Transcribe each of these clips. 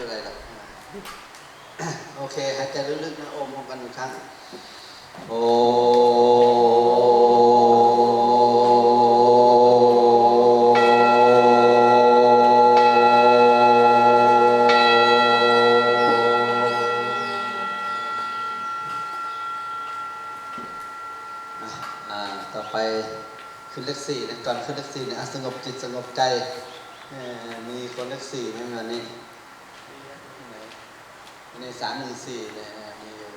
เป็นไรหรอกโอเคหายใจลึกๆนะโอมพร้อมกันอีกครั้งโออะอ่าต่อไปขึ้นเลขสี่นะก่อนขึ้นเลขสี่เนี่ยอะสงบจิตสงบใจเอ่อมีคนเลขสี่ไหมวันนี้ ในสามหนึ่งสี่เนี่ยมีอยู่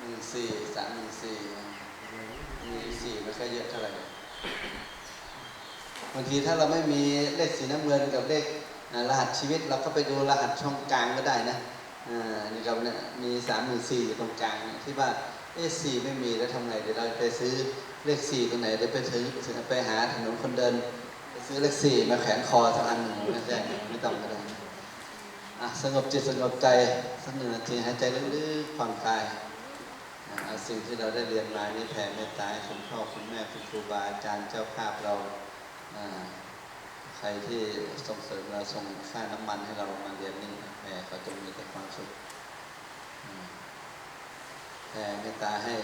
หนึ่งสี่สามหนึ่งสี่มีสี่ไม่ค่อยเยอะเท่าไหร่บางทีถ้าเราไม่มีเลขสีน้ำเงินกับเลขอ่ารหัสชีวิต เราก็ไปดูรหัสช่องกลางก็ได้นะอ่านี่ครับเนี่ยมีสามหนึ่งสี่อยู่ตรงกลางเนี่ยที่ว่า เอ๊ะสี่ไม่มีแล้วทำไงเดี๋ยวเราไปซื้อเลขสี่ตรงไหนเดี๋ยวไปถึงไปหาถนนคนเดินไปซื้อเลขสี่มาแขวนคอสักอันหนึ่งไม่ใช่ไม่ต้องก็ได้อะสงบจิตสงบใจสักหนึ่งนาทีหายใจลึกๆผ่อนคลายเอาสิ่งที่เราได้เรียนมานี่แผ่เมตตาให้คุณพ่อคุณแม่คุณครูบาอาจารย์เจ้าภาพเราใครที่ส่งเสริมเราส่งค่าน้ำมันให้เรามาเรียนนี่แผ่เขาจงมีแต่ความสุข แผ่เมตตาให้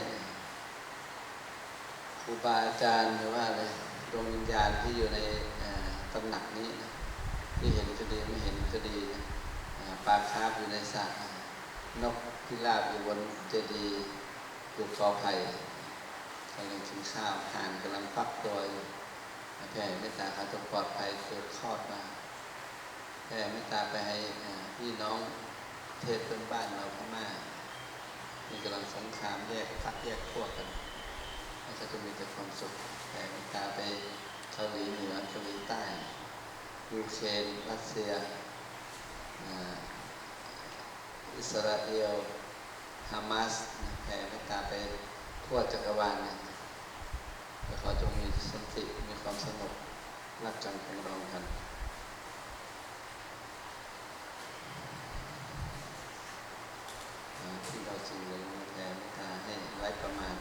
ครูบาอาจารย์หรือว่าอะไรดวงวิญญาณที่อยู่ในอ่าตำหนักนี้นะที่เห็นก็ดีไม่เห็นก็ดีนะอ่าปลาคาร์ฟอยู่ในสระนกพิราบอยู่บนเจดีย์อยู่กอไผ่กำลังกินข้าวห่านกำลังฟักตัวอยู่แผ่เมตตาเขาต้องปลอดภัยเกิดคลอดมาแผ่เมตตาไปให้พี่น้องเทศเพื่อนบ้านเราพม่า มีกำลังสงครามแยกพักแยกพวกกันแล้วก็จะมีแต่ความสุขแผ่เมตตาไปเกาหลีเหนือเกาหลีใต้ยูเครนรัสเซียอิสราเอลฮามาสแผ่เมตตาไปทั่วจักรวาลนะขอขอจงมีสันติมีความสงบรักกันปรองดองกัน อ่าที่เราสิ่งใดมาแผ่เมตตาให้ไร้ประมาณ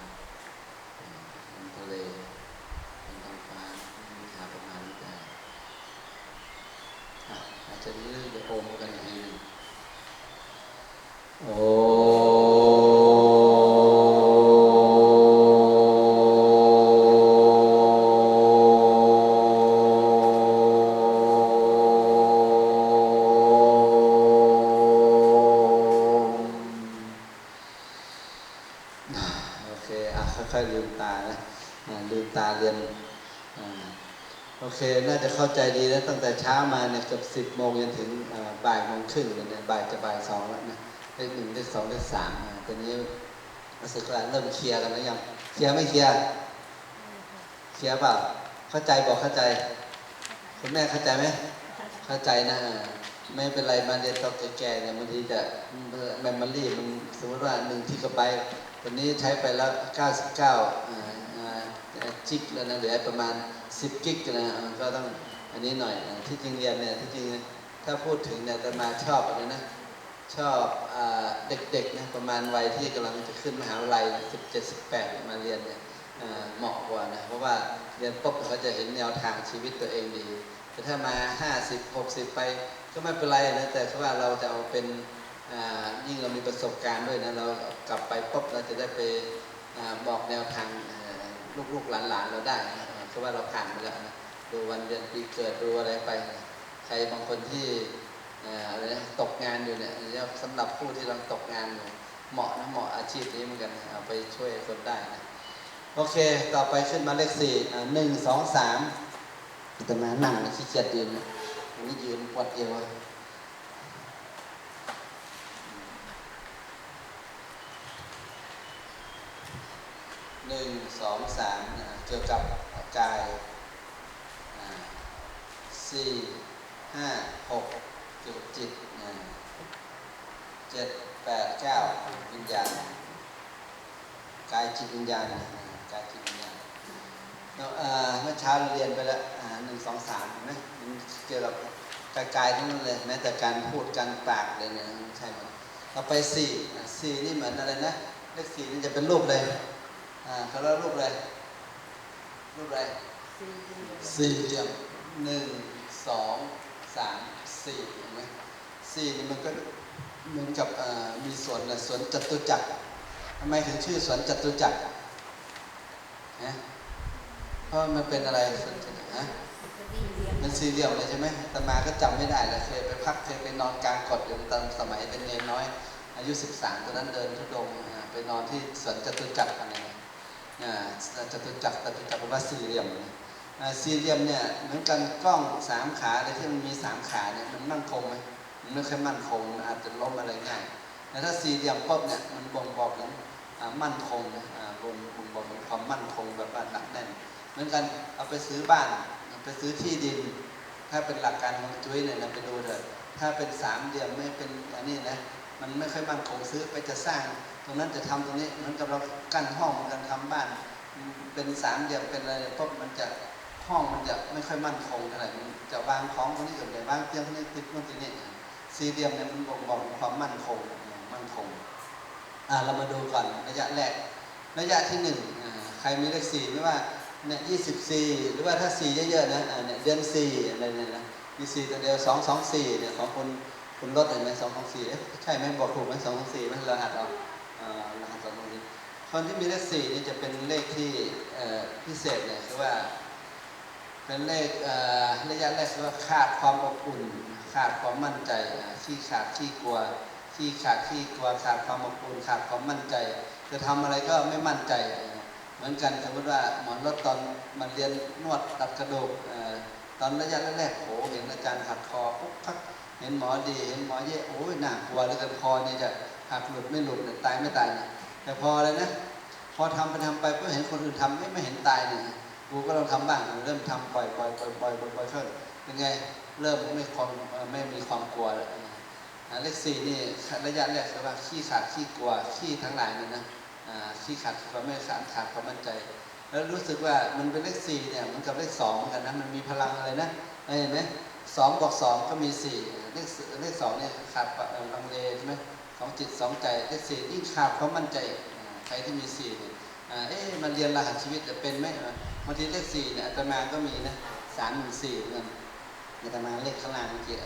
อยลืมตานะลืมตาเรียนอโอเค น่าจะเข้าใจดีแล้วตั้งแต่เช้ามาเนี่ยเกือบสิบโมงจนถึงบ่ายโมงครึ่งเลยเนี่ยบ่ายจะบ่ายสองแล้วนะเลขหนึ่งเลขสองเลขสามตอนนี้รู้สึกว่าเริ่มเคลียร์กันแล้วยังเคลียร์ไม่เคลียร์เคลียร์เปล่าเข้าใจบอกเข้าใจคุณแม่เข้าใจไหมเข้าใจนะไม่เป็นไรมาเรียนตอนแก่ๆเนี่ยบางทีจะแมมโมรี่มันสมมติว่าหนึ่งที่ก็ไป วันนี้ใช้ไปแล้ว 99อ่าอ่าจิกแล้วนะเหลือประมาณ 10 กิกนะก็ต้องอันนี้หน่อยที่จริงเรียนเนี่ยที่จริงถ้าพูดถึงเนี่ยจะมาชอบอะไรนะชอบอเด็กๆนะประมาณวัยที่กำลังจะขึ้นมหาวิทยาลัย 17 18 มาเรียนเนี่ยเหมาะกว่านะเพราะว่าเรียนปุ๊บเขาจะเห็นแนวทางชีวิตตัวเองดี แต่ถ้ามา 50 60 ไปก็ไม่เป็นไรนะแต่ว่าเราจะเอาเป็น ยิ่งเรามีประสบการณ์ด้วยนะเรากลับไปปุ๊บเราจะได้ไปอบอกแนวทางลูกๆหลานๆเราได้นะเพราะว่าเราผ่านมาแล้วนะดูวันเดือนปีเกิดดูอะไรไปนะใครบางคนที่อะไรนะตกงานอยู่เนี่ยสำหรับผู้ที่กำลังตกงานอยู่เหมาะนะเหมาะอาชีพนี้เหมือนกันเอาไปช่วยคนได้นะโอเค ต่อไปขึ้นมาเลขสี่หนึ่งสองสามแต่มานั่งขี้เกียจยืนนะอันนี้ยืนปวดเอวอะ หนึ่งสองสามเกี่ยวกับกายสี่ห้าหกเกี่ยวกับจิตเจ็ดแปดเก้าวิญญาณกายจิตวิญญาณกายจิตวิญญาณเมื่อเช้าเราเรียนไปแล้วหนึ่งสองสามเห็นไหมมันเกี่ยวกับกายกายทั้งนั้นเลยแม้แต่การพูดการปากเลยเนี่ยใช่ไหมเราไปสี่สี่นี่เหมือนอะไรนะเลขสี่นี่จะเป็นรูปเลย อ่าเขาเรียกรูปอะไรรูปอะไรสี่เหลี่ยมหนึ่งสองสามสี่เห็นไหมสี่นี่มันก็เหมือนกับเอ่อมีสวนนะสวนจตุจักรทำไมถึงชื่อสวนจตุจักรนะเพราะมันเป็นอะไรสวนจตุจักรฮะเป็นสี่เหลี่ยมเลยใช่ไหมอาตมาก็จำไม่ได้เลยเคยไปพักเคยไปนอนกลางกดอยู่ตอนสมัยเป็นเนนน้อย อายุ 13ตอนนั้นเดินทุดงค์อ่าไปนอนที่สวนจตุจักรอะไรเนี่ยอ่า จตุจักรจตุจักรว่าสี่เหลี่ยมนะสี่เหลี่ยมเนี่ยเหมือนกันกล้องสามขาอะไรที่มันมีสามขาเนี่ยมันมั่นคงไหมมันไม่ค่อยมั่นคงนอาจจะล้มอะไรง่ายแต่ถ้าสี่เหลี่ยมปุ๊บเนี่ยมันบ่งบอกถึงอ่ามั่นคงนะบ่งบ่งบอกถึงความมั่นคงแบบว่าหนักแน่นเหมือนกันเอาไปซื้อบ้านไปซื้อที่ดิน ถ้าเป็นหลักการของจุ้ยเนี่ยนะไปดูเถอะถ้าเป็นสามเหลี่ยมไม่เป็นอันนี้นะมันไม่ค่อยมั่นคงซื้อไปจะสร้าง ตรงนั้นจะทำตรงนี้เหมือนกับเรากั้นห้องเหมือนกันทำบ้าน เป็นสามเหลี่ยมเป็นอะไรปุ๊บมันจะห้องมันจะไม่ค่อยมั่นคงเท่าไหร่จะวางของตรงนี้กับไหนวางเตียงตรงนี้ติดนู่นติดนี่สี่เหลี่ยมเนี่ยมันบ่งบอกความมั่นคงมั่นคงอ่าเรามาดูก่อนระยะแรกระยะที่หนึ่งใครมีเลขสี่ไม่ว่าเนี่ยยี่สิบสี่หรือว่าถ้าสี่เยอะๆนะเนี่ยเดือนสี่อะไรเนี่ยนะมีสี่ตัวเดียวสองสองสี่เนี่ยของคนคุณลดเห็นไหมสองสองสี่ใช่ไหมบอกถูกไหมสองสองสี่ไหมรหัสเอาอ่ารหัสสองสองสี่ คนที่มีเลขสี่นี่จะเป็นเลขที่พิเศษเนี่ยคือว่า เป็นเลขเระยะแรกคือว่าขาดความอบอุ่น ขาดความมั่นใจขี้ขาดขี้กลัวขี้ขาดขี้กลัวขาดความอบอุ่นขาดความมั่นใจ จะทำอะไรก็ไม่มั่นใจ เหมือนกันสมมติว่าหมอนรถตอนมันเรียนนวดตัดกระดูกตอนระยะแรกๆโหเห็นอาจารย์ขัดคอปุ๊บพักเห็นหมอดี เห็นหมอเย่โอ้ยน่ากลัวเลยกันคอเนี่ยจะหักหลุดไม่หลุดเนี่ยตายไม่ตายเนี่ย แต่พอเลยนะ พอทำไปทำไปก็เห็นคนอื่นทำไม่ไม่เห็นตายเนี่ยกูก็ลองทำบ้างเริ่มทำปล่อยปล่อยปล่อยปล่อยปล่อยปล่อยขึ้นเป็นไงเริ่มไม่ความไม่มีความกลัวแล้วเลขสี่นี่ระยะแรกคือว่าขี้ขาดขี้กลัวขี้ทั้งหลายนี่นะขี้ขาดความไม่ขาดขาดความมั่นใจ แล้วรู้สึกว่ามันเป็นเลขสี่เนี่ยมันกับเลขสองเหมือนกันนะมันมีพลังอะไรนะเห็นไหมสองบวกสองก็มีสี่เลขสี่เลขสองเนี่ยขาดอังเลใช่ไหม องจิตสองใจเลขสี่ยิ่งขาดความมั่นใจใครที่มีสี่เนี่ยเอ๊ะมันเรียนรหัสชีวิตจะเป็นไหมบางทีเลขสี่เนี่ยอาตมาก็มีนะสามหนึ่งสี่เหมือนกันอาตมาเลขข้างล่างเมื่อกี้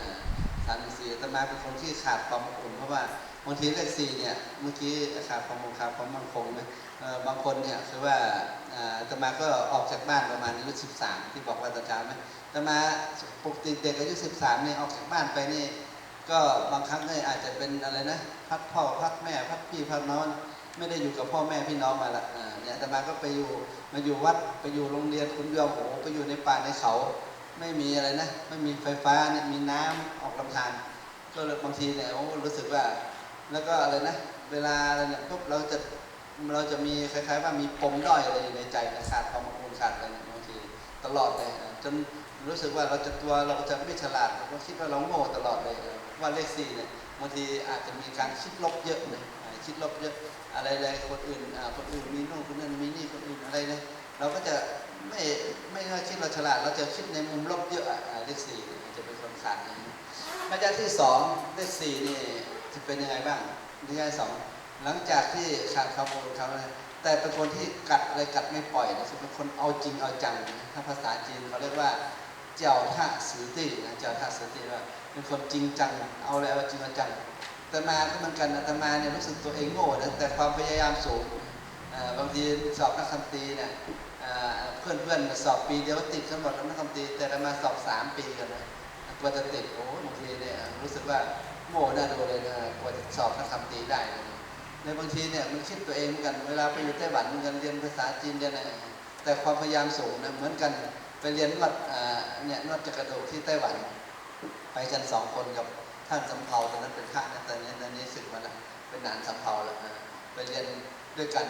สามหนึ่งสี่อาตมาเป็นคนที่ขาดความอบอุ่นเพราะว่าบางทีเลขสี่เนี่ยเมื่อกี้ขาดความอบอุ่นขาดความมั่นคงนะบางคนเนี่ยคือว่าอาอาตมาก็ออกจากบ้านประมาณอายุสิบสามที่บอกว่าตอนเช้าไหมอาตมาปกติเด็กอายุสิบสามเนี่ยออกจากบ้านไปนี่ ก็บางครั้งเนี่ยอาจจะเป็นอะไรนะพัดพ่อพัดแม่พัดพี่พัดน้องไม่ได้อยู่กับพ่อแม่พี่น้องมาละเนี่ยอาตมาก็ไปอยู่มาอยู่วัดไปอยู่โรงเรียนคุณยอมโอ้โหไปอยู่ในป่าในเขา ไม่มีอะไรนะ ไม่มีไฟฟ้าเนี่ยมีน้ำออกลำธารก็เลยบางทีเนี่ยโอ้รู้สึกว่า แล้วก็อะไรนะ เวลาอะไรเนี่ยปุ๊บเราจะเราจะมีคล้ายๆว่ามีปมด้อยอะไรอยู่ในใจนะขาดความอบอุ่นขาดอะไรบางทีตลอดเลยจน รู้สึกว่าเราจะตัวเราจะไม่ฉลาดเราก็คิดว่าเราโง่ตลอดเลยว่าเลขสี่เนี่ยบางทีอาจจะมีการคิดลบเยอะเลยคิดลบเยอะอะไรอะไรคนอื่นคนอื่นมีโน่นคนนั้นมีนี่คนอื่นอะไรเนี่ยเราก็จะไม่ไม่ว่าคิดเราฉลาด เราจะคิดในมุมลบเยอะเลขสี่จะเป็นคนขาดอย่างนี้ระยะที่สองเลขสี่นี่จะเป็นยังไงบ้างระยะที่สองหลังจากที่ขาดคามอดทนเขาอะไรแต่เป็นคนที่กัดอะไรกัดไม่ปล่อยนะเป็นคนเอาจริงเอาจังถ้าภาษาจีนเขาเรียกว่า เจ้าท่าสือตีนะเจ้าท่าสือตีว่าเป็นคนจริงจัง เอาอะไรเอาจริงจังอาตมาก็เหมือนกันอาตมาเนี่ยรู้สึกตัวเองโง่นะแต่ความพยายามสูงบางทีสอบนักคำตีเนี่ยเพื่อนเพื่อนสอบปีเดียวติดกันหมดแล้วนักคำตีแต่อามาสอบสามปีกันนะกว่าจะติดโอ้บางทีเนี่ยรู้สึกว่าโง่น่าดูเลยนะกว่าจะสอบนักคำตีได้ในบางทีเนี่ยมันคิดตัวเองเหมือนกันเวลาไปอยู่ไต้หวันเหมือนกันเรียนภาษาจีนเรียนอะไรแต่ความพยายามสูงนะเหมือนกันไปเรียนนวดอ่า เนี่ยนวดจักรโดดที่ไต้หวัน ไปกันสองคนกับท่านสำเภาตอนนั้นเป็นพระนะตอนนี้ตอนนี้ศึกมาแล้วเป็นหนานสำเภาแล้วนะไปเรียนด้วยกัน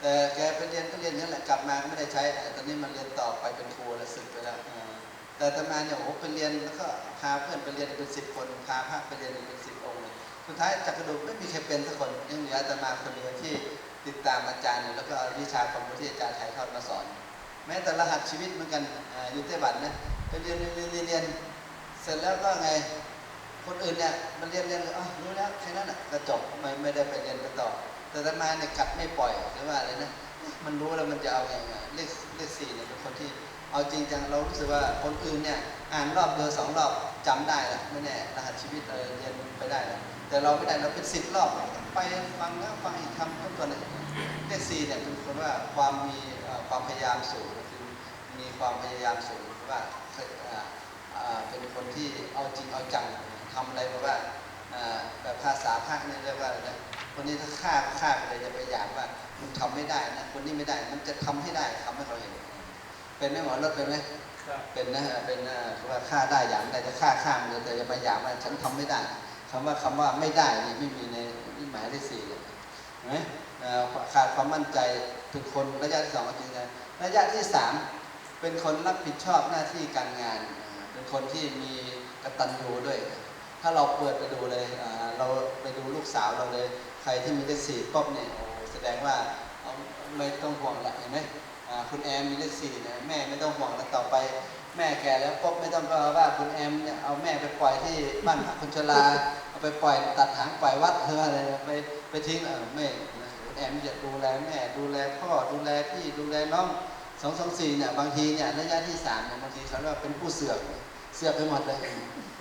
แต่แกไปเรียนก็เรียนนั่นแหละกลับมาก็ไม่ได้ใช้แต่ตอนนี้มาเรียนต่อไปเป็นครูแล้วศึกไปแล้วแต่ตมาเนี่ยโอ้โหไปเรียนแล้วก็พาเพื่อนไปเรียนเป็นสิบคนพาพระไปเรียนเป็นสิบองค์เลยสุดท้ายจักระดูไม่มีใครเป็นสักคนยังเหลือตมาคนเดียวที่ติดตามอาจารย์อยู่แล้วก็เอาวิชาความรู้ที่อาจารย์ถ่ายทอดมาสอน แม้แต่รหัสชีวิตเหมือนกันอยู่ไต้หวันนะ ไปเรียนเรียนเรียนเรียนเสร็จแล้วก็ไง คนอื่นเนี่ยมันเรียนเรียนอ๋อรู้แล้วแค่นั้นน่ะก็จบไม่ไม่ได้ไปเรียนไปต่อ แต่อาตมาเนี่ยกัดไม่ปล่อยหรือว่าอะไรนะมันรู้แล้วมันจะเอาไงไงเลขเลขสี่เนี่ยเป็นคนที่เอาจริงจังเรารู้สึกว่าคนอื่นเนี่ยอ่านรอบเดียวสองรอบจำได้ล้วไม่แน่รหัสชีวิตเออเรียนไปได้ล้วแต่เราไม่ได้เราเป็นสิบรอบไปฟังแล้วฟังอีกคำต้นตัวเลยเลขสี่เนี่ยเป็นคนว่าความมีความพยายามสูงคือมีความพยายามสูง ว่าเคยเอ่อเอ่อเป็นคนที่เอาจริงเอาจังทำอะไรแบบว่าเอ่อแบบภาษาภาคเนี่ยเรียกว่าอะไรนะคนนี้ถ้าฆ่าฆ่าไปเลยจะไปอยากว่ามันทำไม่ได้นะคนนี้ไม่ได้มันจะทำให้ได้ทำให้เขาเห็นเป็นไหมหมอรถเป็นไหมครับเป็นนะฮะเป็นนะคือว่าฆ่าได้อย่างใดจะฆ่าข้ามเลยแต่จะไปอย่างว่าฉันทำไม่ได้คำว่าคำว่าไม่ได้นี่ไม่มีในนี่หมายเลขสี่เลยเห็นไหมเอ่อขาดความมั่นใจเป็นคนระยะที่สองก็จริงนะระยะที่สาม เป็นคนรับผิดชอบหน้าที่การงาน เป็นคนที่มีกตัญญูด้วย ถ้าเราเปิดไปดูเลยเราไปดูลูกสาวเราเลย ใครที่มีเลขสี่ป๊อบเนี่ยแสดงว่าไม่ต้องห่วงละเห็นไหมคุณแอมมีเลขสี่เนี่ยแม่ไม่ต้องห่วงแล้วต่อไปแม่แก่แล้วปุ๊บไม่ต้องว่าคุณแอมเนี่ยเอาแม่ไปปล่อยที่บ้านพักคนชราเอาไปปล่อยตัดหางปล่อยวัดเธออะไรไปไปทิ้งเออไม่คุณแอมจะดูแลแม่ดูแลพ่อดูแลพี่ดูแลน้อง สองสองสี่เนี่ยบางทีเนี่ยระยะที่สามเนี่ยบางทีเขาเรียกว่าเป็นผู้เสือกเสือกไปหมดเลย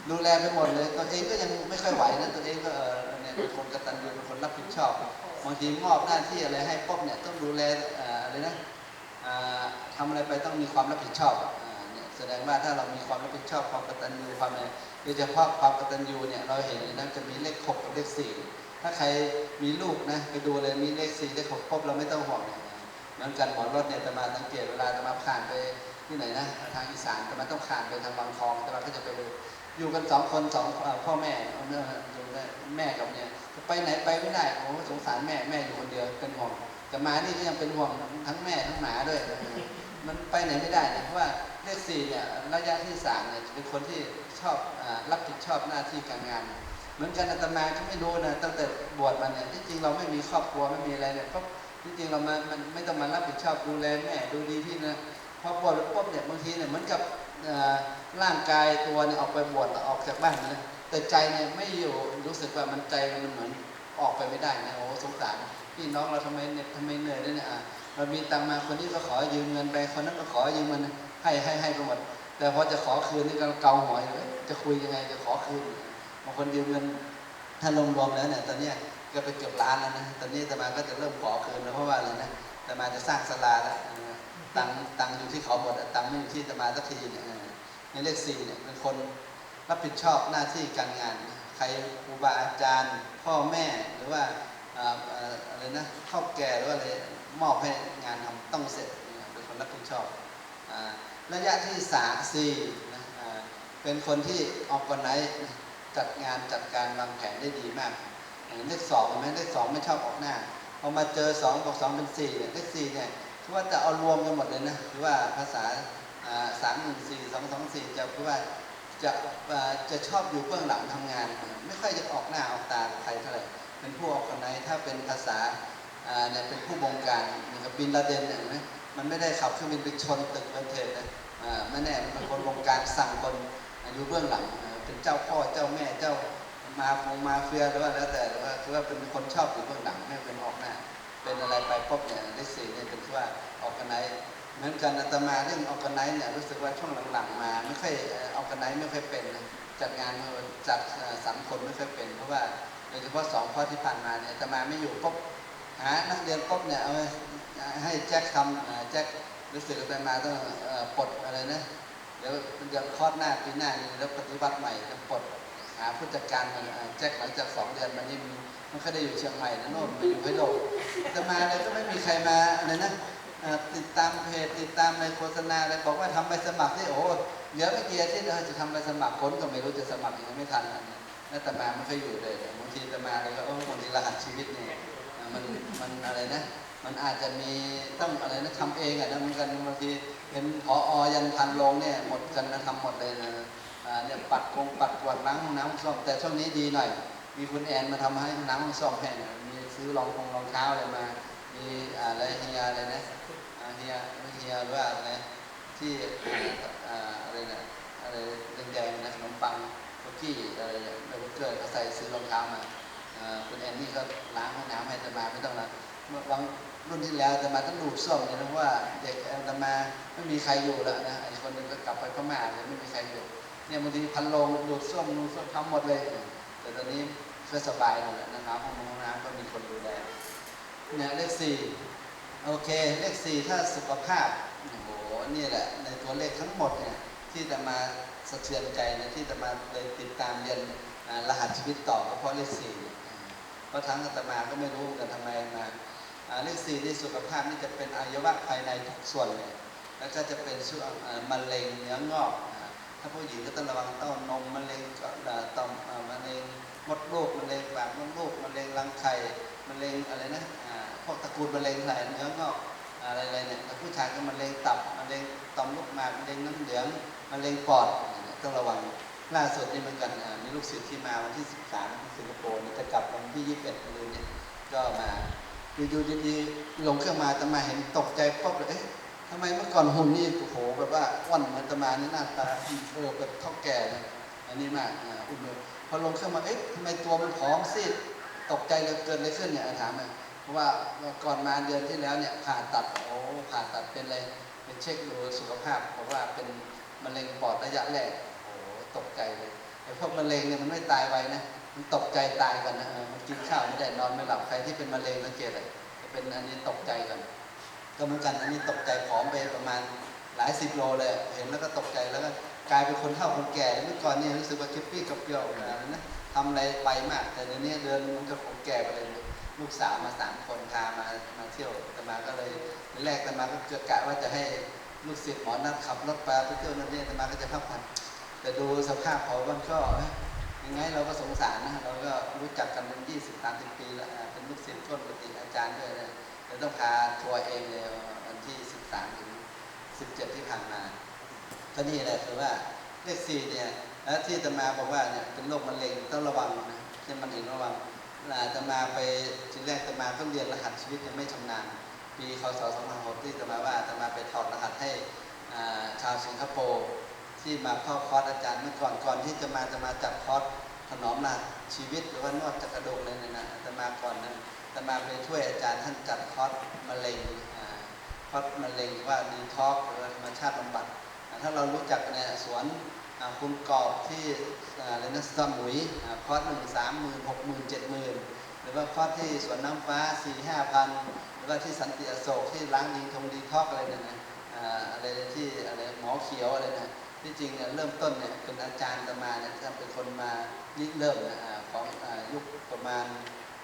ดูแลไปหมดเลยตัวเองก็ยังไม่ค่อยไหวนะตัวเองก็เออเนี่ยเป็นคนกตัญญูเป็นคนรับผิดชอบบางทีมอบหน้าที่อะไรให้ปุ๊บเนี่ยต้องดูแลอ่ออะไรนะอ่าทำอะไรไปต้องมีความรับผิดชอบอ่าเนี่ยแสดงว่าถ้าเรามีความรับผิดชอบความกตัญญูความอะไรโดยเฉพาะความกตัญญูเนี่ยเราเห็นนะจะมีเลขหกกับเลขสี่ถ้าใครมีลูกนะไปดูเลยมีเลขสี่เลขหกครบเราไม่ต้องห่วงนะ เหมือนกันหมอรถเนี่ยจะมาสังเกตเวลาจะมาผ่านไปที่ไหนนะทางอีสานจะมาต้องผ่านไปทางบางคลองจะมาก็จะไปดูอยู่กันสองคนสองพ่อแม่เอาเนื้ออยู่แม่กับเนี่ยไปไหนไปไม่ได้โอ้สงสารแม่แม่อยู่คนเดียวเป็นห่วงแต่มานี่ก็ยังเป็นห่วงทั้งแม่ทั้งหมาด้วย มันไปไหนไม่ได้นะเพราะว่าเลขสี่เนี่ยระยะที่สามเนี่ยเป็นคนที่ชอบรับผิดชอบหน้าที่การงาน เหมือนกันอาตมาก็ไม่รู้นะตั้งแต่บวชมาเนี่ยที่จริงเราไม่มีครอบครัวไม่มีอะไรเนี่ยเพราะที่ จริงๆเรามามันไม่ต้องมารับผิดชอบดูแลแม่ดูดีที่นะพอบวชแล้วปุ๊บเนี่ยบางทีเนี่ยเหมือนกับร่างกายตัวเนี่ยออกไปบวชออกจากบ้านนะแต่ใจเนี่ยไม่อยู่รู้สึกว่ามันใจมันเหมือนออกไปไม่ได้นะโอ้สงสารพี่น้องเราทำไมเนี่ยทำไมเหนื่อยเนี่ยอะเรามีตังมาคนนี้ก็ขอยืมเงินไปคนนั้นก็ขอยืมเงินให้ให้ให้ไปหมดแต่พอจะขอคืนนี่ก็เกาหัวอยู่เอ้ยจะคุยยังไงจะขอคืนบางคนยืมเงินถ้ารวมๆแล้วเนี่ยตอนเนี้ย ก็ไปเกือบล้านแล้วนะ ตอนนี้ตมาก็จะเริ่มขอคืนแล้วเพราะว่าอะไรนะตมาจะสร้างศาลาแล้วตังตังอยู่ที่เขาหมดตังไม่อยู่ที่ตมาสักทีเนี่ยในเลขสี่เนี่ยเป็นคนรับผิดชอบหน้าที่การงาน ใครครูบาอาจารย์ พ่อแม่หรือว่าอะไรนะข้าวแก่หรือว่าอะไรมอบให้งานทำต้องเสร็จเป็นคนรับผิดชอบระยะที่สามสี่นะเป็นคนที่ออกกนไนจัดงานจัดการวางแผนได้ดีมาก เลขสองไหมเลขสองไม่ชอบออกหน้าพอมาเจอสองบวกสองเป็นสี่เนี่ยเลขสี่เนี่ยคือว่าจะเอารวมกันหมดเลยนะคือว่าภาษาสามหนึ่งสี่สองสองสี่จะคือว่าจะจะชอบอยู่เบื้องหลังทำงาน ไม่ค่อยจะออกหน้าออกตาใครเท่าไหร่เป็นผู้ออกคนไหนถ้าเป็นภาษาเนี่ยเป็นผู้บงการนะครับบินลาเดนเนี่ยเห็นไหมมันไม่ได้ขับเครื่องบินไปชนตึกเบนเทนนะอ่าไม่แน่มันเป็นคนบงการสั่งคนอยู่เบื้องหลังเป็นเจ้าพ่อเจ้าแม่เจ้า มาฟงมาเฟียหรือว่าแล้วแต่หรือว่าคือว่าเป็นคนชอบอยู่เบื้องหลังไม่เป็นออกหน้า เป็นอะไรไปปุ๊บเนี่ยลขสี่เนี่ยเป็นว่าออกกันไหนเหมือนกันอาตมาเรื่องออกกันไหนเนี่ยรู้สึกว่าช่วงหลังๆมา ไม่ค่อยออกกันไหนไม่ค่อยเป็นจัดงานจัดสรรคนไม่ค่อยเป็น เพราะว่าโดยเฉพาะสองข้อที่ผ่านมาเนี่ยอาตมาไม่อยู่ปุ๊บหานักเรียนปุ๊บเนี่ยเอาให้แจ็คทำแจ็ครู้สึกอาตมาต้องปลดอะไรนะเดี๋ยวเดี๋ยวคลอดหน้าปีหน้านี่แล้วปฏิวัติใหม่จะปลด หาผู้จัดการมันแจ็คหลังจากสองเดือนมันนี่มันมันก็ได้อยู่เชียงใหม่นะโน่นไปอยู่ให้โลกอาตมาเลยก็ไม่มีใครมาอะไรนะติดตามเพจติดตามในโฆษณาเลยบอกว่าทำใบสมัครที่โอ้เหลือไม่กี่อาทิตย์เออจะทำใบสมัครคนก็ไม่รู้จะสมัครยังไม่ทันนะแล้วแต่มาไม่เคยอยู่เลยบางทีแต่มาเลยก็เออบางทีรหัสชีวิตเนี่ยมันมันอะไรนะ มันอาจจะมีต้องอะไรนะทำเองอะนะเหมือนกันบางทีเป็นผออยันพันโรงเนี่ยหมดกันนะทำหมดเลยนะ เนี่ยปัดกงปัดกวาดล้างห้องน้ำห้องส้วมแต่ช่วงนี้ดีหน่อย มีคุณแอนมาทำให้ห้องน้ำห้องส้วมให้นะมีซื้อรองทงรองเท้าอะไรมา มีอะไรเฮียอะไรนะเฮียไม่เฮียหรือว่าอะไรที่อ่าอ่าอะไรนะอะไรแดงๆนะขนมปังคุกกี้อะไรอย่างเบอร์เกอร์เขาใส่ซื้อรองเท้ามาคุณแอนนี่ก็ล้างห้องน้ำให้อาตมาไม่ต้องละเมื่อบางรุ่นที่แล้วอาตมาต้องดูดซ่วมเลยนะเพราะว่าเด็กอาตมาไม่มีใครอยู่แล้วนะไอ้คนหนึงก็กลับไปพม่าเลยไม่มีใครอยู่ เนี่ยบางทีพันโลงดูดซ่วมนูนซ่วมทำหมดเลย แต่ตอนนี้ก็สบายหมดแล้วนะครับห้องน้ำห้องน้ำก็มีคนดูแลเนี่ยเลขสี่โอเค เลขสี่ถ้าสุขภาพโอ้โหนี่แหละ ในตัวเลขทั้งหมดเนี่ยที่จะมาสะเทือนใจนะที่จะมาเลยติดตามเรียนรหัสชีวิตต่อก็เพราะเลขสี่เพราะทั้งอาตมาก็ไม่รู้กันทำไมมาเลขสี่ที่สุขภาพนี่จะเป็นอวัยวะภายในทุกส่วนเลยแล้วก็จะเป็นช่วงเอ่อมะเร็งเนื้องอกนะฮะ ถ้าผู้หญิงก็ต้องระวังเต้านมมะเร็งก็เอ่อต่อมมะเร็งมดลูกมะเร็งปากมดลูกมะเร็งรังไข่มะเร็งอะไรนะพวกตระกูลมะเร็งหลเนื้องอกอะไรอะไรเนี่ยผู้ชายก็มะเร็งตับมะเร็งต่อมลูกหมากมะเร็งน้ำเหลืองมะเร็งปอดเนี่ยต้องระวังล่าสุดนี่เหมือนกันมีลูกศิษย์ที่มาวันที่ 13ที่สิงคโปร์จะกลับวันที่ 21มะรืนนี้ก็มาอยู่ๆดีๆลงเครื่องมาแต่มาเห็นตกใจป๊อบเลยเอ๊ะ ทำไมเมื่อก่อนหุ่นนี่โอ้โหแบบว่าอ้วนเหมือนตมานี่หน้าตาเออแบบเท่าแก่เลยอันนี้มากอ่าอุ้มเลยพอลงเครื่องมาเอ๊ะทำไมตัวมันผอมซีดตกใจเลยเกิดอะไรขึ้นเนี่ยถามเลยเพราะว่าก่อนมาเดือนที่แล้วเนี่ยผ่าตัดโอ้ผ่าตัดเป็นอะไรเป็นเช็คดูสุขภาพเพราะว่าเป็นมะเร็งปอดระยะแรกโอ้ตกใจเลยไอ้พวกมะเร็งเนี่ยมันไม่ตายไวนะมันตกใจตายกันนะเออมันกินข้าวไม่ได้นอนไม่หลับใครที่เป็นมะเร็งสังเกตเลยเป็นอันนี้ตกใจกัน ก็เหมือนกันอันนี้ตกใจผอมไปประมาณหลายสิบโลเลยเห็นแล้วก็ตกใจแล้วก็กลายเป็นคนเฒ่าคนแก่เมื่อก่อนเนี่ยรู้สึกว่าคิปปี้กับเปรี้ยวอะไรนะทำอะไรไปมาก แต่เดี๋ยวนี้เดินมันก็คนแก่ไปเลยลูกสาวมาสามคนพามามาเที่ยวแต่มาก็เลยแรกแต่มาก็เกิดกะว่าจะให้ลูกศิษย์หมอนัดขับรถไปไปเที่ยวนั่นนี่แต่มาก็จะพักผ่อนแต่ดูสภาพเขามันก็ยังไงเราก็สงสารนะเราก็รู้จักกันเป็นยี่สิบสามสิบปีแล้วเป็นลูกศิษย์ก้นปฏิอาจารย์ด้วยนะ ต้องพาทัวร์เองเลยวันที่ 13ถึง17 ที่ผ่านมาก็นี่แหละคือว่าเลขสี่เนี่ยแล้วที่จะมาบอกว่าเนี่ยเป็นโรคมะเร็งต้องระวังนะที่มันเห็นระวังอาจะมาไปทีแรกจะมาก็เรียนรหัสชีวิตยังไม่ชำนาญปีคศ2006ที่จะมาว่าจะมาไปถอดรหัสให้ชาวสิงคโปร์ที่มาเข้าคอร์สอาจารย์เมื่อก่อนก่อนที่จะมาจะมาจัดคอร์สถนอมรหัสชีวิตหรือว่านวดจักระดูกเลยนี่ยนะจะมาก่อนนั้น ตมาไปช่วยอาจารย์ท่านจัดคอร์สมะเร็งคอร์สมะเร็งว่าดีท็อกหรือว่าธรรมชาติบำบัด ถ้าเรารู้จักเนี่ยสวนคุณกอบที่เรนัสมุยคอร์สหนึ่งสามหมื่นหกหมื่นเจ็ดหมื่นหรือว่าคอร์สที่สวนน้ำฟ้าสี่ห้าพันหรือว่าที่สันติอโศกที่ล้างดิงทงดีท็อกอะไรเนี่ยนะอะไรที่อะไรหมอเขียวอะไรนะที่จริงเริ่มต้นเนี่ยเป็นอาจารย์จะมาเนี่ยเป็นคนมาริเริ่มของยุคประมาณ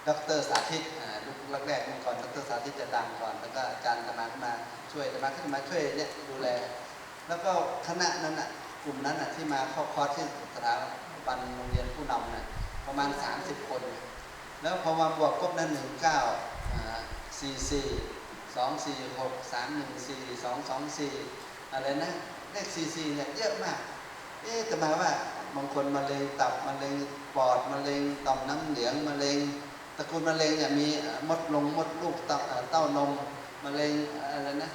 ดรสาธิตอ่ายุคแรกๆมื่อก่อนดรสาธิตจะดังก่อน แล้วก็อาจารย์ธรรมาขึ้นมาช่วยธรรมาขึ้นมาช่วยเนี่ยดูแล แล้วก็คณะนั้นน่ะกลุ่มนั้นน่ะที่มาเข้าคอร์สที่สถาบันโรงเรียนผู้นำน่ะประมาณ 30 คน แล้วพอมาบวกครบนั้นหนึ่งเก้าสี่สี่สองสี่หกสามหนึ่งสี่สองสองสี่อะไรนะเลขสี่สี่เนี่ยเยอะมาก เอ๊ะแต่มาว่าบางคนมะเร็งตับมะเร็งปอดมะเร็งต่อมน้ำเหลืองมะเร็ง กูลมะเร็งเนี่ยมีมดลงมดลูกเต้าเอ่อเต้านมมะเร็งอะไรนะ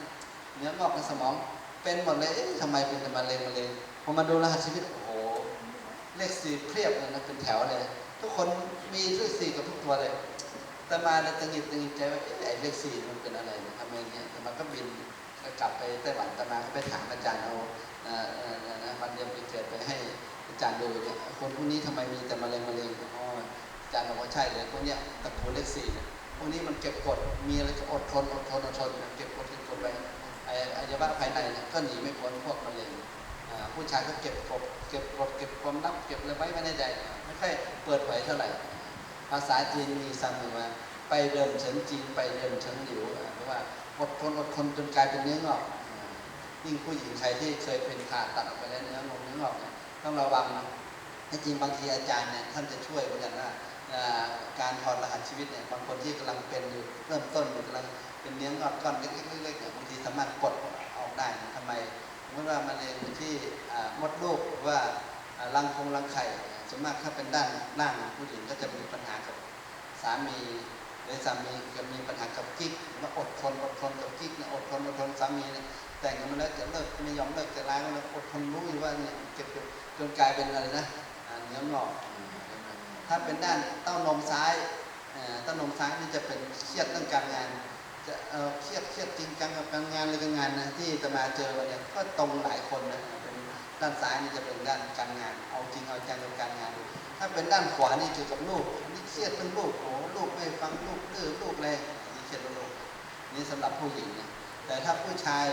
เนื้องอกในสมองเป็นหมดเลยเอ๊ะทำไมเป็นแต่มะเร็งมะเร็งพอมาดูรหัสชีวิตโอ้โหเลขสี่เพียบเลยนะเป็นแถวเลย ทุกคนมีเลขสี่กับทุกตัวเลยแต่มาเนี่ยตังหิดตังหิดใจว่าเอ๊ะไอ้เลขสี่มันเป็นอะไรทำไมเนี่ยแต่มาก็บินกลับไปไต้หวันแต่มาก็ไปถามอาจารย์เอานะวันเดือนปีเกิดไปให้อาจารย์ดูเนี่ยคนพวกนี้ทำไมมีแต่มะเร็งมะเร็ง อาจารย์บอกว่าใช่เลยพวกเนี้ยตระกูลเลขสี่เนี่ยพวกนี้มันเก็บกดมีอะไรก็อดทนอดทนอดทนเก็บกดเก็บกดไปไอ้อวัยวะภายในเนี่ยก็หนีไม่พ้นพวกมะเร็งอ่าผู้ชายก็เก็บกดเก็บกดเก็บความลับเก็บอะไรไว้ไม่ในใจไม่ค่อยเปิดเผยเท่าไหร่ ภาษาจีนมีคำหนึ่งว่าไปเดินเฉิงจีนไปเดินเฉิงหลิวเพราะว่าอดทนอดทนจนกลายเป็นเนื้องอกอ่ายิ่งผู้หญิงใครที่เคยเป็นผ่าตัดออกไปแล้วเนื้องอกเนื้องอกต้องระวังนะจริงบางทีอาจารย์เนี่ยท่านจะช่วยเหมือนกันว่า การถอดรหัสชีวิตเนี่ยบางคนที่กำลังเป็นอยู่เริ่มต้นอยู่กำลังเป็นเนื้องอกก้อนเล็กๆๆเนี่ยบางทีสามารถกดออกได้นะทำไมสมมติว่ามะเร็งที่อ่มดลูกหรือว่ารังคงรังไข่ส่วนมากถ้าเป็นด้านล่างผู้หญิงก็จะมีปัญหากับสามีหรือสามีก็มีปัญหากับกิ๊กว่าอดทนอดทนกับกิ๊กอดทนอดทนสามีเนี่ยแต่งกันมาแล้วจะเลิกไม่ยอมเลิกจะร้ายก็เลยอดทนรู้อยู่ว่าเนี่ยเก็บจนกลายเป็นอะไรนะเนื้องอก ถ้าเป็นด้านเต้านมซ้ายเต้านมซ้ายนี่จะเป็นเครียดเรื่องการงาน จะเครียดเครียดจริงจังกับการงานเลยการงานนะที่จะมาเจอวันเนี่ยก็ตรงหลายคนนะเป็นด้านซ้ายนี่จะเป็นด้านการงาน เอาจริงเอาจังกับการงาน ถ้าเป็นด้านขวานี่เกี่ยวกับลูกนี่เครียดเรื่องลูกโอ้ลูกไม่ฟังลูกดื้อลูกอะไรอันนี่เครียดเรื่องลูกนี่สำหรับผู้หญิงนะแต่ถ้าผู้ชาย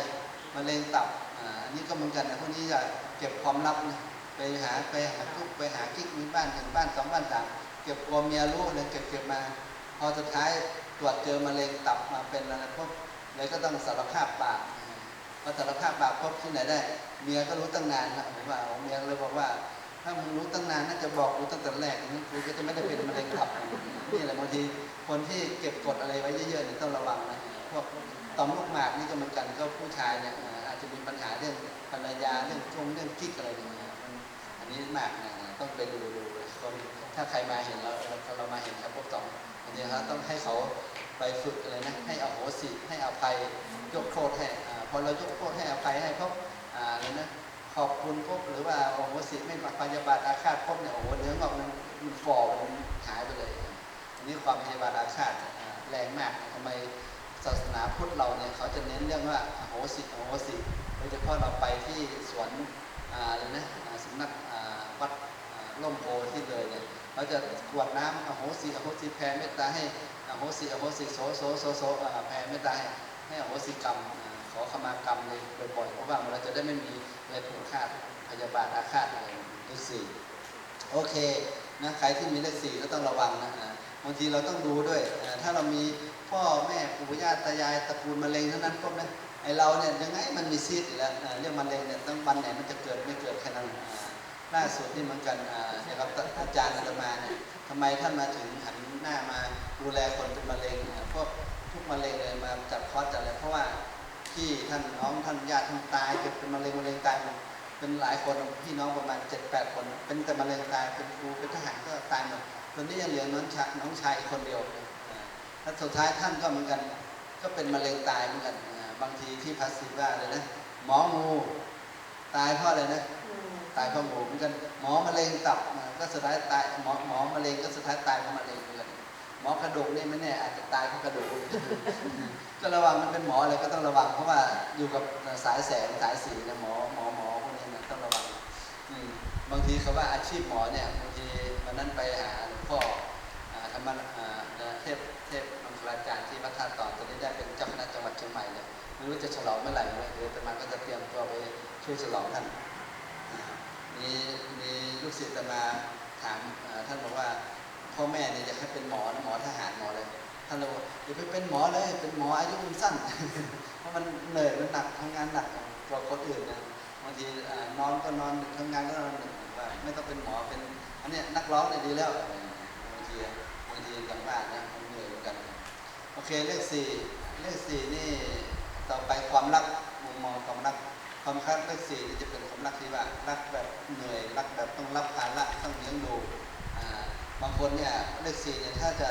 มะเร็งตับอ่าอันนี้ก็เหมือนกันนะพวกนี้จะเก็บความลับนะ ไปหาไปหาลูกไปหากิ๊กมีบ้านถึงบ้านสองบ้านสามเก็บกลัวเมียรู้เลยเก็บเก็บมา พอสุดท้ายตรวจเจอมะเร็งตับมาเป็นอะไรพวกเลยก็ต้องสารภาพบาปพอสารภาพบาปพบที่ไหนได้ เมียก็รู้ตั้งนานนะผมว่าเมียเลยบอกว่า ถ้ามึงรู้ตั้งนานน่าจะบอกรู้ตั้งแต่แรกนั้นกูก็จะไม่ได้เป็นมะเร็งตับนี่แหละบางทีคนที่เก็บกดอะไรไว้เยอะๆเนี่ยต้องระวังนะพวกต่อมลูกหมากนี่ก็เหมือนกันก็ผู้ชายเนี่ยอาจจะมีปัญหาเรื่องภรรยาเรื่องชงเรื่องกิ๊กอะไรอย่างเงี้ย นอันนี้มากนะต้องไปดูดูคนถ้าใครมาเห็นเราเรามาเห็นครับพวกสองอันนี้ครับต้องให้เขาไปฝึกอะไรนะให้อโหสิให้อภัยยกโทษให้พอเรายกโทษให้อภัยให้เขาอ่าอะไรนะขอบคุณพวกหรือว่าโอโหสิไม่มาพยาบาทอาฆาตพวกเนี่ยโอ้โหเนื้องอกมันมันฝ่อมันหายไปเลยอันนี้ความพยาบาทอาฆาตแรงมากทำไมศาสนาพุทธเราเนี่ยเขาจะเน้นเรื่องว่าอโหสิอโหสิโดยเฉพาะเราไปที่สวนอ่าเลยนะสำนัก ล่มโพที่เลยเนี่ยเขาจะกวดน้ำอโหสิอโหสิแผ่เมตตาให้อโหสิอโหสิโสโสโสโสแผ่เมตตาให้ให้อโหสิกรรมขอขมากรรมเลยบ่อยๆเพราะว่าเราจะได้ไม่มีอะไรผูกขาดพยาบาทอาฆาตอะไรเลขสี่โอเคนะใครที่มีเลขสี่ก็ต้องระวังนะบางทีเราต้องดูด้วย ถ้าเรามีพ่อแม่ปู่ย่าตายายตระกูลมะเร็งเท่านั้นพวกนั้นไอเราเนี่ยยังไงมันมีซีดอยู่แล้วเรื่องมะเร็งเนี่ยต้องวันไหนมันจะเกิดไม่เกิดแค่นั้น ล่าสุดนี่เหมือนกันอาเนี่ยครับอาจารย์อาตมาเนี่ยทำไมท่านมาถึงหันหน้ามาดูแลคนเป็นมะเร็งอ่าพวกทุกมะเร็งเลยมาจัดคอร์สจัดอะไรเพราะว่าพี่ท่านน้องท่านญาติท่านตายเกิดเป็นมะเร็งมะเร็งตายเป็นหลายคนพี่น้องประมาณเจ็ดแปดคน เป็นแต่มะเร็งตายเป็นครูเป็นทหารก็ตายหมดตอนนี้ยังเหลือน้องชายน้องชายคนเดียวแล้วสุดท้ายท่านก็เหมือนกัน ก็เป็นมะเร็งตายเหมือนกันบางทีที่พัสซีว่าเลยนะหมองูตายเพราะอะไรนะ ตายเพราะหมูเหมือนกันหมอมะเร็งตับก็สุดท้ายตายหมอหมอมะเร็งก็สุดท้ายตายเพราะมะเร็งเหมือนกันหมอกระดูกนี่ไม่แน่อาจจะตายเพราะกระดูกก็ระวังมันเป็นหมออะไรก็ต้องระวังเพราะว่าอยู่กับสายแสงสายสีนะหมอหมอหมอพวกนี้นะต้องระวังบางทีเขาว่าอาชีพหมอเนี่ยบางทีวันนั้นไปหาหลวงพ่อธรรมะเทพเทพมังคลาจารย์ที่วัดท่าตอนตอนนี้ได้เป็นเจ้าคณะจังหวัดเชียงใหม่เลยไม่รู้จะฉลองเมื่อไหร่เลยเดี๋ยวอาตมาก็จะเตรียมตัวไปช่วยฉลองท่าน มีมีลูกศิษย์ตมาถามท่านบอกว่าพ่อแม่เนี่ยอยากให้เป็นหมอนะหมอทหารหมอเลยท่านเลยบอกอย่าไปเป็นหมอเลย เป็นหมออายุมันสั้น เพราะมันเหนื่อยมันหนักทำงานหนักกว่าคนอื่นนะบางทีนอนก็นอนดึกทำงานก็นอนดึกว่าไม่ต้องเป็นหมอเป็นอันเนี้ยนักร้องเนี่ยดีแล้วบางทีบางทีอย่างว่านะมันเหนื่อยเหมือนกันโอเคเลขสี่เลขสี่นี่ต่อไปความรักมุมมองความรัก ความรักเลขสี่นี่จะเป็นความรักที่ว่ารักแบบเหนื่อยรักแบบต้องรับภาระต้องเลี้ยงดูบางคนเนี่ยเลขสี่เนี่ยถ้าจะ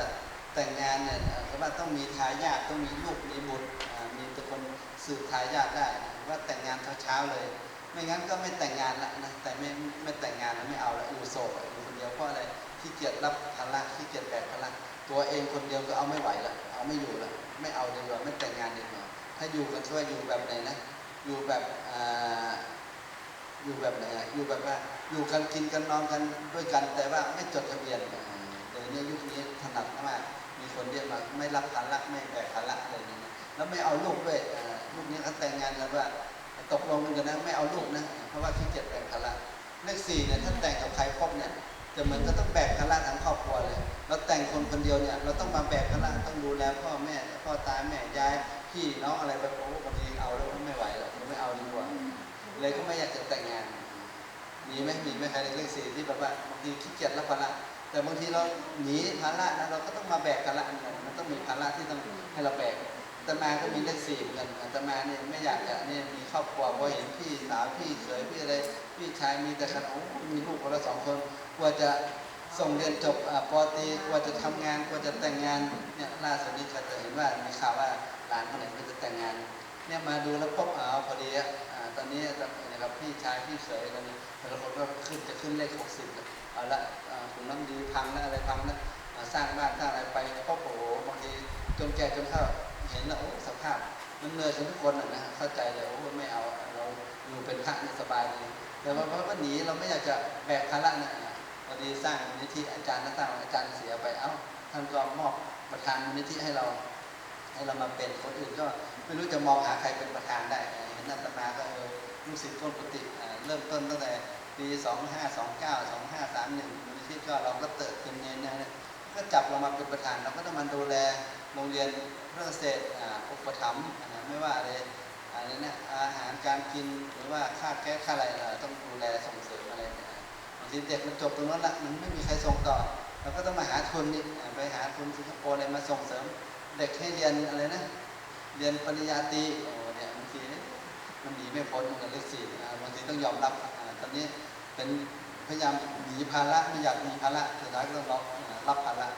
แต่งงานเนี่ยเอ่อก็ว่าต้องมีทายาทต้องมีลูกมีบุตรมีตัวคนสืบทายาทได้ว่าแต่งงานเช้าๆเลย ไม่งั้นก็ไม่แต่งงานละนะแต่ไม่ไม่แต่งงานแล้วไม่เอาละอยู่โสดอะอยู่คนเดียวเพราะอะไรขี้เกียจรับภาระขี้เกียจแบกภาระตัวเองคนเดียวก็เอาไม่ไหวละเอาไม่อยู่ละไม่เอาดีกว่าไม่แต่งงานดีกว่าถ้าอยู่กันช่วยอยู่แบบไหนนะ อยู่แบบอ่าอยู่แบบไหนอะอยู่แบบว่าอยู่กันกินกันนอนกันด้วยกัน แต่ว่าไม่จดทะเบียนเดี๋ยวนี้ยุคนี้ถนัดมากมีคนเรียกมาไม่รับภาระไม่แบกภาระอะไรอย่างเงี้แล้วไม่เอาลูกด้วยอ่ายุคนี้เขาแต่งงานกันว่าตกลงกันนะไม่เอาลูกนะเพราะว่าขี้เกียจแบกภาระเลขสี่เนี่ยถ้าแต่งกับใครครบเนี่ยจะเหมือนก็ต้องแบกภาระทั้งครอบครัวเลยเราแต่งคนคนเดียวเนี่ยเราต้องมาแบกภาระต้องดูแลพ่อแม่พ่อตาแม่ยายพี่น้องอะไรแบบโอ้บางทีเอาแล้วไม่ไหวแล้วไม่เอาดีกว่า เลยก็ไม่อยากจะแต่งงาน มีไหมมีไหมใครเลขสี่ที่แบบว่าบางทีขี้เกียจรับภาระแต่บางทีเราหนีภาระนะเราก็ต้องมาแบกภาระมือนกันมันต้องมีภาระที่ต้องให้เราแบกอาตมาก็มีเลขสี่เหมือนกันอาตมาเนี่ยไม่อยากจะเนี่ยมีครอบครัวเพราะเห็นพี่สาวพี่เขยพี่อะไรพี่ชายมีแต่ขนมมีลูกคนละสองคนกว่าจะส่งเรียนจบอ่าปอตรีกว่าจะทำงานกว่าจะแต่งงานเนี่ยล่าสุดนี้ก็จะเห็นว่ามีข่าวว่าหลานคนไหนก็จะแต่งงานเนี่ยมาดูแล้วพบอ๋อพอดีอะ ตอนนี้นะครับพี่ชายพี่เขยตอนนี้แต่ละคนก็ขึ้นจะขึ้นเลขหกสิบเอาละอ่าคุณน้ำดีพังแล้วอะไรพังแล้วอ่าสร้างบ้านสร้างอะไรไปพบโอ้โหบางทีจนแก่จนเข้าเห็นแล้วโอ้สภาพมันเหนื่อยจนทุกคนนะเข้าใจเลยโอ้ไม่เอาเราอยู่เป็นพระนี่สบายดีแต่ว่าเพราะว่าหนีเราไม่อยากจะแบกภาระนะพอดีสร้างมูลนิธิอาจารย์นักตั้งอาจารย์เสียไปเอ้าท่านก็มอบประธานมูลนิธิให้เรา ให้เรามาเป็นคนอื่นก็ไม่รู้จะมองหาใครเป็นประธานได้ ห็นนัตมาก็เออลูกศิษย์ก้นกุฏิเริ่มต้นตั้งแต่ปี 2529 2531มูลนิธิก็เราก็เติบเป็นเน้นนะก็จับเรามาเป็นประธานเราก็ต้องมาดูแลโรงเรียนเรื่องเศษอุปถัมภ์ไม่ว่าอะไรอะไรนะอาหารการกินหรือว่าค่าแก๊สค่าอะไรเราต้องดูแลส่งเสริมอะไรเนี่ยบางทีเด็กมันจบตรงนั้นละมันไม่มีใครส่งต่อเราก็ต้องมาหาทุนนี่ไปหาทุนสิงคโปร์อะไรมาส่งเสริม เด็กให้เรียนอะไรนะเรียนปริญญาตรีโอ้เนี่ยบางที มันหนีไม่พ้นเหมือนกันเลขสี่อ่าบางทีต้องยอมรับตอนนี้เป็นพยายามหนีภาระไม่อยากมีภาระสุดท้ายก็ต้องรับรับภาระ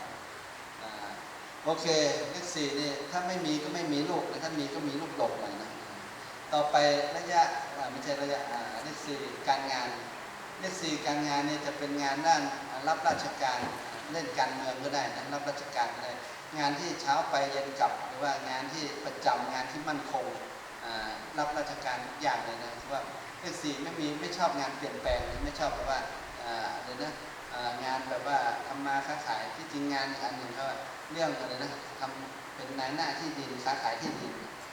โอเคเลขสี่นี่ถ้าไม่มีก็ไม่มีลูกถ้ามีก็มีลูกดกหน่อยนะต่อไประยะไม่ใช่ระยะเลขสี่การงานเลขสี่การงานนี่จะเป็นงานด้านรับราชการเล่นการเมืองก็ได้นะรับราชการก็ได้งานที่เช้าไปเย็นกลับ หรือว่างานที่ประจำงานที่มั่นคง รับราชการทุกอย่างเลยนะว่าเลขสี่ไม่มีไม่ชอบงานเปลี่ยนแปลงไม่ชอบแบบว่าอ่าอะไรนะงานแบบว่าทำมาค้าขายที่จริงงานอันหนึ่งก็เรื่องอะไรนะทำเป็นนายหน้าที่ดินค้าขายที่ดิน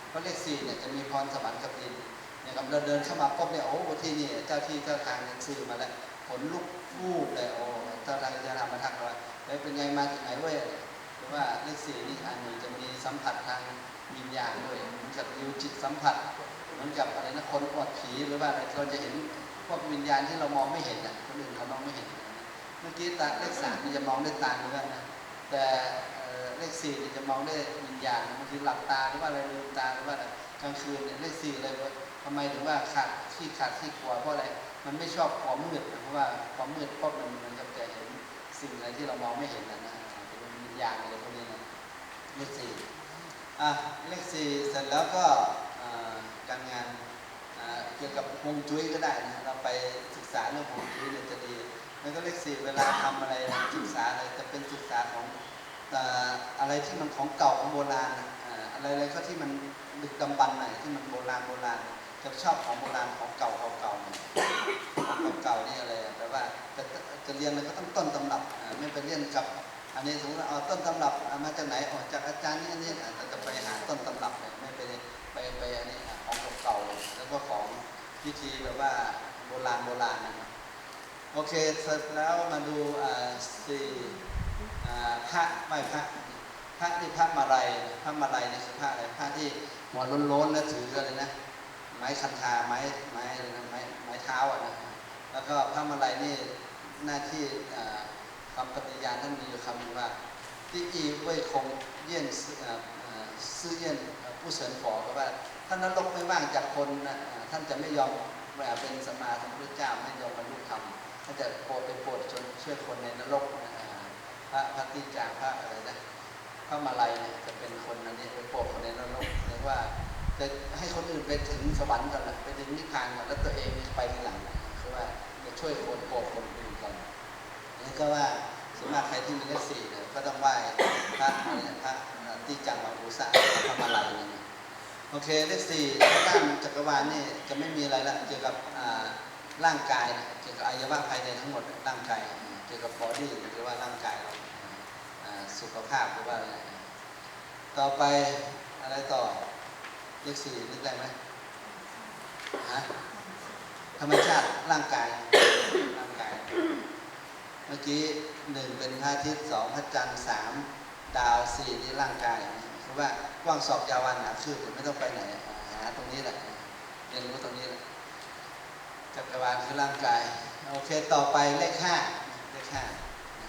เพราะเลขสี่เนี่ยจะมีพรสวรรค์กับดินเนี่ยกับเราเดินเข้ามาปุ๊บเนี่ยโอ้ที่นี่เจ้าที่เจ้าทางเนี่ยสื่อมาแล้วผลลุกวูบเลยโอ้เจ้าทางจะทำมาทักเราเฮ้ยเป็นไงมาจากไหนเว้ย ว่าเลขสี่นี่อันหนึ่งจะมีสัมผัสทางวิญญาณด้วยเหมือนกับยิวจิตสัมผัสเหมือนกับอะไรนะคนอดผีหรือว่าอะไรเราจะเห็นพวกวิญญาณที่เรามองไม่เห็นอะคนอื่นเขามองไม่เห็น เมื่อกี้ตาเลขสามนี่จะมองด้วยตาเนื้อนะแต่เลขสี่จะมองด้วยวิญญาณบางทีหลับตาหรือว่าอะไรลืมตาหรือว่าอะไรกลางคืนเนี่ยเลขสี่เลยว่าทำไมถึงว่าขาดที่ขาดที่กลัวเพราะอะไรมันไม่ชอบความมืดนะเพราะว่าความมืดพวกมันมันจะจะเห็นสิ่งอะไรที่เรามองไม่เห็นนะ เป็นวิญาณอะไรพวกนี้นะเลขสี่อะเลขสี่เสร็จแล้วก็การงานเกี่ยวกับฮวงจุ้ยก็ได้นะเราไปศึกษาเรื่องฮวงจุ้ยเนี่ยจะดี แล้วก็เลขสี่เวลาทำอะไรศึกษาอะไรจะเป็นศึกษาของอะไรที่มันของเก่าของโบราณอะไรอะไรก็ที่มันดึกดำบรรพ์หน่อยที่มันโบราณโบราณจะชอบของโบราณของเก่าของเก่าของเก่านี่อะไรแปลว่าจะเรียนอะไรก็ต้องต้นตำรับไม่ไปเรียนกับ อันนี้สมมติเอาต้นตำรับมาจากไหนออกจากอาจารย์นี่อันนี้อะจะไปหาต้นตำรับเลยไม่ไปไปไปอันนี้ของเก่าๆแล้วก็ของพิธีแบบว่าโบราณโบราณนะโอเคเสร็จแล้วมาดูสี่อ่าพระไม่พระพระที่พระมาลัยพระมาลัยนี่คือพระอะไรพระที่หัวล้นๆแล้วถืออะไรนะไม้คันธาไม้ไม้ไรนะไม้ไม้เท้าอะนะแล้วก็พระมาลัยนี่หน้าที่อ่า คำปฏิญาณท่านมีอยู่คำหนึงว่าที่อีเว่ยคงเยี่ยนซื่อเยี่ยนผู้เสริญฝอก็ว่าท่านนรกไม่ว่างจากคนนะท่านจะไม่ยอมเป็นสมาสัมพุทธเจ้าไม่ยอมบรรลุธรรมถ้าจะโปรดไปโปรดชนช่วยคนในนรกพระพัตติจาพระอะไรนะพระมาลัยเนี่ยจะเป็นคนอันนี้ไปโปรดคนในนรกเรียกว่าจะให้คนอื่นไปถึงสวรรค์ก่อนนะไปถึงนิพพานก่อนแล้วตัวเองไปทีหลังคือว่าจะช่วยคนโปรดคน อื่นก่อนนี่ก็ว่าสมมติใครที่มีเลขสี่เนี่ยก็ต้องไหว้พระอะไรนะพระติจังหวัอุสะพระมาลัยเนี่ยนะโอเคเลขสี่ด้านจักรวาลนี่จะไม่มีอะไรละเกี่ยวกับอ่าร่างกายนะเกี่ยวกับอวัยวะภายในทั้งหมดร่างกายเกี่ยวกับบอดี้หรือว่าร่างกายเราอ่าสุขภาพหรือว่าอะไรต่อไปอะไรต่อเลขสี่นึกได้ไหมฮะธรรมชาติร่างกายร่างกาย เมื่อกี้หนึ่งเป็นพระอาทิตย์สองพระจันทร์สามดาวสี่นี่ร่างกายคือว่ากว้างสอบยาววันหนาคืบไม่ต้องไปไหนหาตรงนี้แหละเรียนรู้ตรงนี้แหละจักรวาลคือร่างกาย โอเคต่อไปเลขห้าเลขห้า